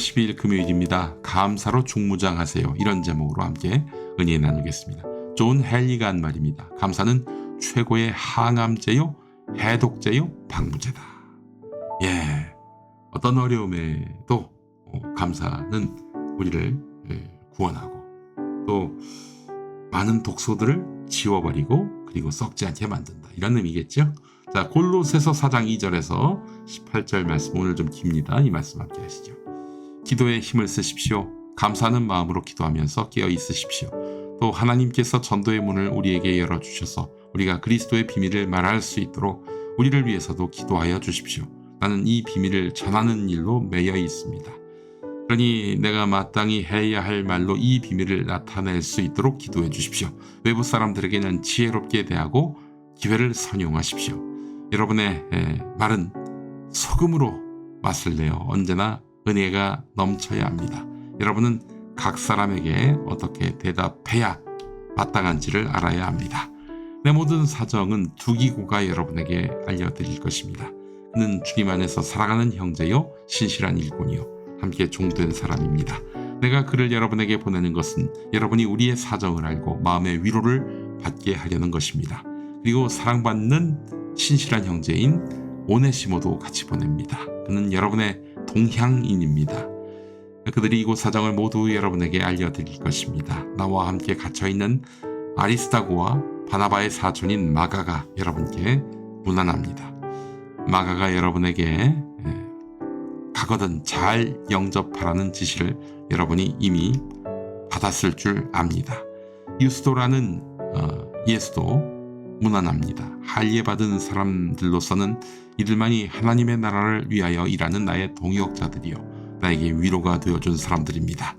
12일 금요일입니다. 감사로 중무장하세요. 이런 제목으로 함께 은혜 나누겠습니다. 존 헬리가 한 말입니다. 감사는 최고의 항암제요, 해독제요, 방부제다. 예, 어떤 어려움에도 어, 감사는 우리를 예, 구원하고 또 많은 독소들을 지워버리고 그리고 썩지 않게 만든다. 이런 의미겠죠? 자, 골로새서 4장 2절에서 18절 말씀 오늘 좀 깁니다. 이 말씀 함께 하시죠. 기도에 힘을 쓰십시오. 감사하는 마음으로 기도하면서 깨어 있으십시오. 또 하나님께서 전도의 문을 우리에게 열어 주셔서 우리가 그리스도의 비밀을 말할 수 있도록 우리를 위해서도 기도하여 주십시오. 나는 이 비밀을 전하는 일로 매여 있습니다. 그러니 내가 마땅히 해야 할 말로 이 비밀을 나타낼 수 있도록 기도해 주십시오. 외부 사람들에게는 지혜롭게 대하고 기회를 선용하십시오. 여러분의 에, 말은 소금으로 맛을 내어 언제나 은혜가 넘쳐야 합니다. 여러분은 각 사람에게 어떻게 대답해야 마땅한지를 알아야 합니다. 내 모든 사정은 두기고가 여러분에게 알려드릴 것입니다. 그는 주님 안에서 살아가는 형제요 신실한 일꾼이요 함께 종된 사람입니다. 내가 그를 여러분에게 보내는 것은 여러분이 우리의 사정을 알고 마음의 위로를 받게 하려는 것입니다. 그리고 사랑받는 신실한 형제인 오네시모도 같이 보냅니다. 그는 여러분의 동향인입니다. 그들이 이곳 사정을 모두 여러분에게 알려드릴 것입니다. 나와 함께 갇혀있는 아리스타고와 바나바의 사촌인 마가가 여러분께 무난합니다. 마가가 여러분에게 예, 가거든 잘 영접하라는 지시를 여러분이 이미 받았을 줄 압니다. 유스도라는 어, 예수도 무난합니다. 할례받은 사람들로서는 이들만이 하나님의 나라를 위하여 일하는 나의 동역자들이요 나에게 위로가 되어준 사람들입니다.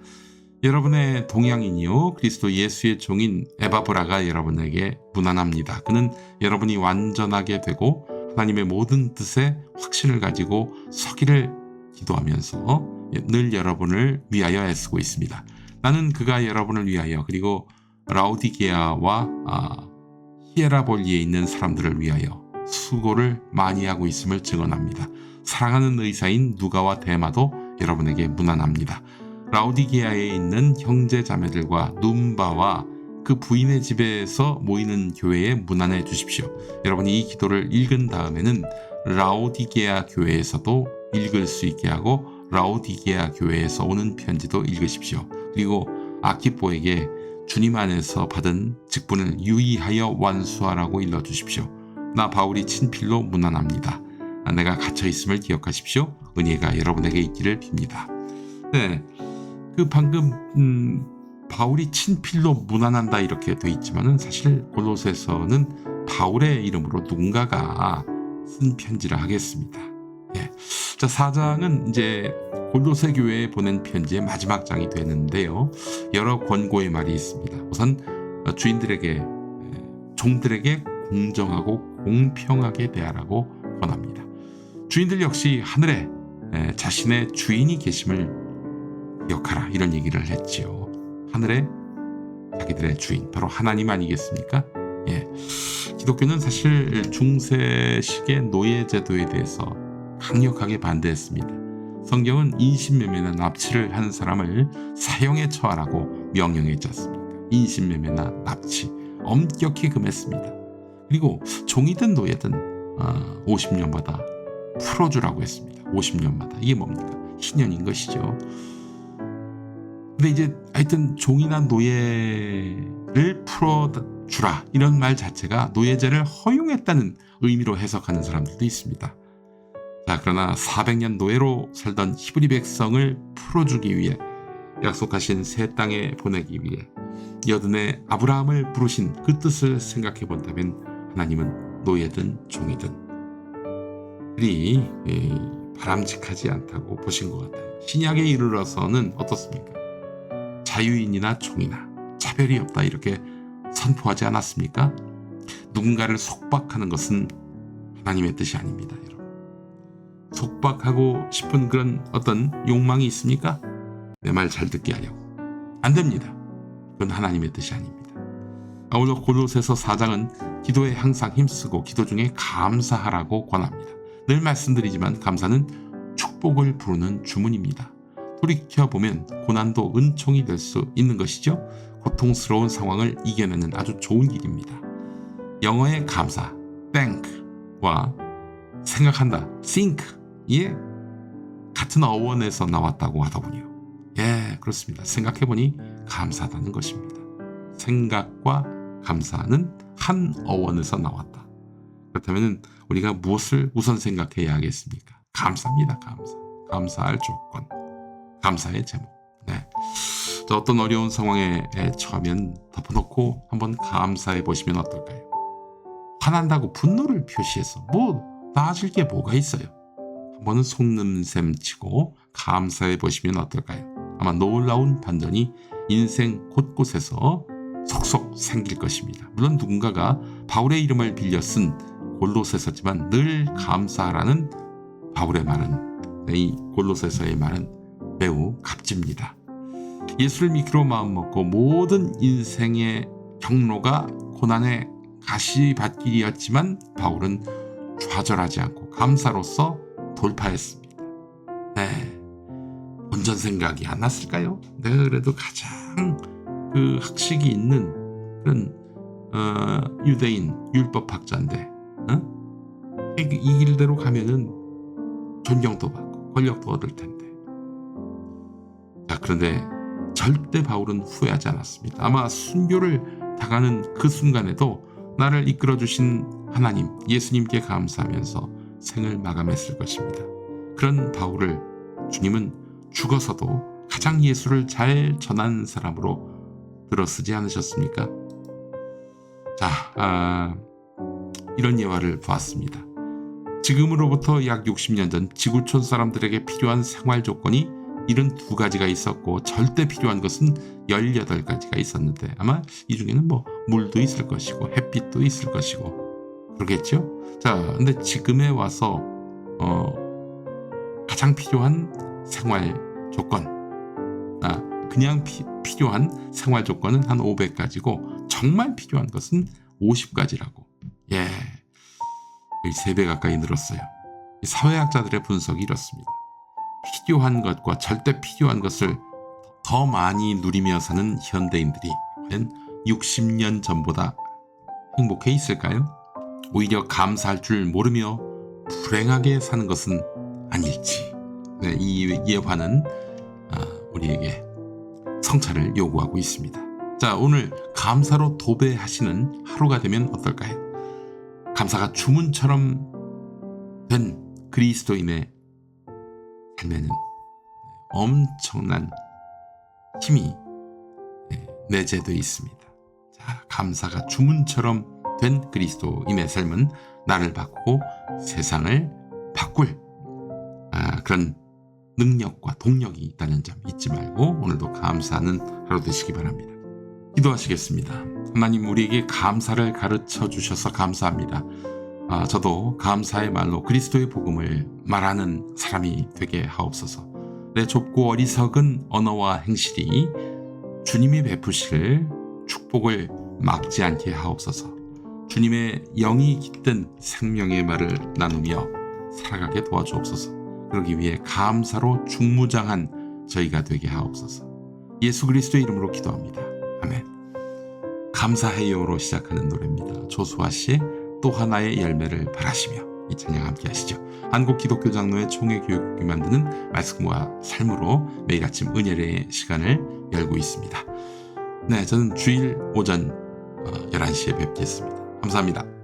여러분의 동양인이요 그리스도 예수의 종인 에바브라가 여러분에게 무난합니다. 그는 여러분이 완전하게 되고 하나님의 모든 뜻에 확신을 가지고 서기를 기도하면서 늘 여러분을 위하여 애쓰고 있습니다. 나는 그가 여러분을 위하여 그리고 라우디게아와 아, 히에라볼리에 있는 사람들을 위하여 수고를 많이 하고 있음을 증언합니다. 사랑하는 의사인 누가와 대마도 여러분에게 무난합니다. 라우디게아에 있는 형제 자매들과 num바와 그 부인의 집에서 모이는 교회에 무난해 주십시오. 여러분이 이 기도를 읽은 다음에는 라우디게아 교회에서도 읽을 수 있게 하고 라우디게아 교회에서 오는 편지도 읽으십시오. 그리고 아키뽀에게 주님 안에서 받은 직분을 유의하여 완수하라고 일러 주십시오. 나 바울이 친필로 무난합니다. 내가 갇혀 있음을 기억하십시오. 은혜가 여러분에게 있기를 빕니다. 네, 그 방금 음, 바울이 친필로 무난한다 이렇게 돼 있지만은 사실 골로새서는 바울의 이름으로 누군가가 쓴 편지라 하겠습니다. 예. 자, 4장은 이제 골로새 교회에 보낸 편지의 마지막 장이 되는데요. 여러 권고의 말이 있습니다. 우선 주인들에게 예, 종들에게 공정하고 공평하게 대하라고 권합니다. 주인들 역시 하늘에 예, 자신의 주인이 계심을 기억하라 이런 얘기를 했지요. 하늘에 자기들의 주인 바로 하나님 아니겠습니까? 예. 기독교는 사실 중세식의 노예 제도에 대해서 강력하게 반대했습니다. 성경은 인신매매나 납치를 하는 사람을 사형에 처하라고 명령했지 않습니까? 인신매매나 납치 엄격히 금했습니다. 그리고 종이든 노예든 어, 50년마다 풀어주라고 했습니다. 50년마다 이게 뭡니까? 희년인 것이죠. 근데 이제 하여튼 종이나 노예를 풀어주라 이런 말 자체가 노예제를 허용했다는 의미로 해석하는 사람들도 있습니다. 자, 그러나 400년 노예로 살던 히브리 백성을 풀어주기 위해 약속하신 새 땅에 보내기 위해 여든의 아브라함을 부르신 그 뜻을 생각해 본다면 하나님은 노예든 종이든 그리 바람직하지 않다고 보신 것 같아요. 신약에 이르러서는 어떻습니까? 자유인이나 종이나 차별이 없다 이렇게 선포하지 않았습니까? 누군가를 속박하는 것은 하나님의 뜻이 아닙니다, 여러분. 속박하고 싶은 그런 어떤 욕망이 있습니까? 내 말 잘 듣게 하려고. 안 됩니다. 그건 하나님의 뜻이 아닙니다. 아울러 골로새서 4장은 기도에 항상 힘쓰고 기도 중에 감사하라고 권합니다. 늘 말씀드리지만 감사는 축복을 부르는 주문입니다. 돌이켜 보면 고난도 은총이 될 수 있는 것이죠. 고통스러운 상황을 이겨내는 아주 좋은 길입니다. 영어의 감사, thank와 생각한다, think, 이 같은 어원에서 나왔다고 하더군요. 예, 그렇습니다. 생각해보니 감사하다는 것입니다. 생각과 감사는 한 어원에서 나왔다. 그렇다면 우리가 무엇을 우선 생각해야 하겠습니까? 감사입니다. 감사. 감사할 조건. 감사의 제목. 네. 자, 어떤 어려운 상황에 처하면 덮어놓고 한번 감사해 보시면 어떨까요? 화난다고 분노를 표시해서 뭐 나아질 게 뭐가 있어요? 한번은 속는셈 치고 감사해 보시면 어떨까요? 아마 놀라운 반전이 인생 곳곳에서 속속 생길 것입니다. 물론 누군가가 바울의 이름을 빌려 쓴 골로새서지만 늘 감사하라는 바울의 말은 이 골로새서의 말은 매우 값집니다. 예수를 믿기로 마음먹고 모든 인생의 경로가 고난의 가시밭길이었지만 바울은 좌절하지 않고 감사로서 돌파했습니다. 네. 본전 생각이 안 났을까요? 내가 그래도 가장 그 학식이 있는 그런 어, 유대인 율법학자인데 어? 이, 이 길대로 가면은 존경도 받고 권력도 얻을 텐데 자 그런데 절대 바울은 후회하지 않았습니다. 아마 순교를 당하는 그 순간에도 나를 이끌어 주신 하나님 예수님께 감사하면서 생을 마감했을 것입니다. 그런 바울을 주님은 죽어서도 가장 예수를 잘 전한 사람으로 들어쓰지 않으셨습니까? 자, 아, 이런 예화를 보았습니다. 지금으로부터 약 60년 전 지구촌 사람들에게 필요한 생활 조건이 72가지가 있었고 절대 필요한 것은 18가지가 있었는데 아마 이 중에는 뭐 물도 있을 것이고 햇빛도 있을 것이고 그러겠죠? 자, 근데 지금에 와서 어, 가장 필요한 생활 조건 아, 그냥 피, 필요한 생활 조건은 한 500가지고 정말 필요한 것은 50가지라고. 예. 3배 가까이 늘었어요. 사회학자들의 분석이 이렇습니다. 필요한 것과 절대 필요한 것을 더 많이 누리며 사는 현대인들이 과연 60년 전보다 행복해 있을까요? 오히려 감사할 줄 모르며 불행하게 사는 것은 아닐지. 네, 이 예화는 아, 우리에게 성찰을 요구하고 있습니다. 자, 오늘 감사로 도배하시는 하루가 되면 어떨까요? 감사가 주문처럼 된 그리스도인의 삶에는 엄청난 힘이 내재되어 있습니다. 자, 감사가 주문처럼 된 그리스도인의 삶은 나를 바꾸고 세상을 바꿀 아, 그런 능력과 동력이 있다는 점 잊지 말고 오늘도 감사하는 하루 되시기 바랍니다. 기도하시겠습니다. 하나님 우리에게 감사를 가르쳐 주셔서 감사합니다. 아, 저도 감사의 말로 그리스도의 복음을 말하는 사람이 되게 하옵소서. 내 좁고 어리석은 언어와 행실이 주님이 베푸실 축복을 막지 않게 하옵소서. 주님의 영이 깃든 생명의 말을 나누며 살아가게 도와주옵소서. 그러기 위해 감사로 중무장한 저희가 되게 하옵소서. 예수 그리스도의 이름으로 기도합니다. 아멘. 감사해요로 시작하는 노래입니다. 조수아 씨의 또 하나의 열매를 바라시며 이 찬양 함께 하시죠. 한국 기독교 장로의 총회 교육이 만드는 말씀과 삶으로 매일 아침 은혜의 시간을 열고 있습니다. 네, 저는 주일 오전 11시에 뵙겠습니다. 감사합니다.